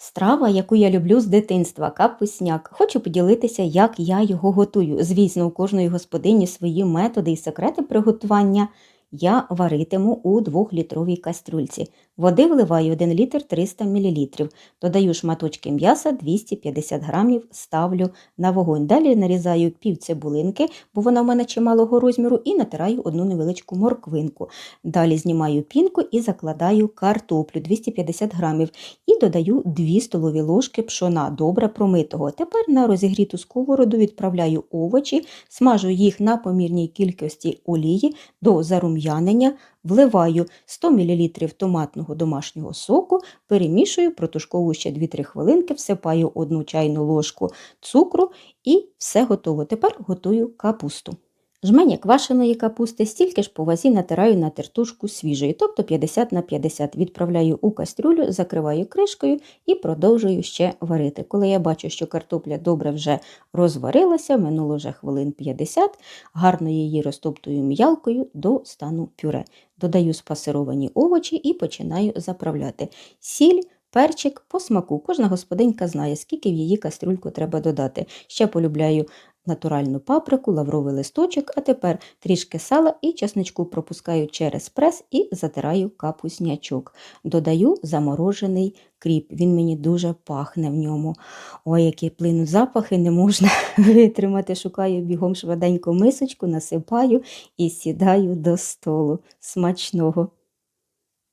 Страва, яку я люблю з дитинства, капусняк. Хочу поділитися, як я його готую. Звісно, у кожної господині свої методи і секрети приготування. Я варитиму у 2-літровій кастрюльці. Води вливаю 1 літр 300 мл. Додаю шматочки м'яса 250 грамів, ставлю на вогонь. Далі нарізаю пів цибулинки, бо вона в мене чималого розміру, і натираю одну невеличку морквинку. Далі знімаю пінку і закладаю картоплю 250 грамів і додаю 2 столові ложки пшона, добре промитого. Тепер на розігріту сковороду відправляю овочі, смажу їх на помірній кількості олії до зарум'янення, вливаю 100 мл томатного домашнього соку, перемішую, протушковую ще 2-3 хвилинки, всипаю 1 чайну ложку цукру і все готово. Тепер готую капусту. Жменя квашеної капусти стільки ж по вазі натираю на тертушку свіжої, тобто 50 на 50. Відправляю у кастрюлю, закриваю кришкою і продовжую ще варити. Коли я бачу, що картопля добре вже розварилася, минуло вже хвилин 50, гарно її розтоптую м'ялкою до стану пюре. Додаю спасировані овочі і починаю заправляти. Сіль, перчик по смаку. Кожна господинька знає, скільки в її кастрюльку треба додати. Ще полюбляю натуральну паприку, лавровий листочок, а тепер трішки сала і чесничку пропускаю через прес і затираю капуснячок. Додаю заморожений кріп. Він мені дуже пахне в ньому. Ой, які плинуть запахи, не можна витримати. Шукаю бігом швиденько мисочку, насипаю і сідаю до столу. Смачного.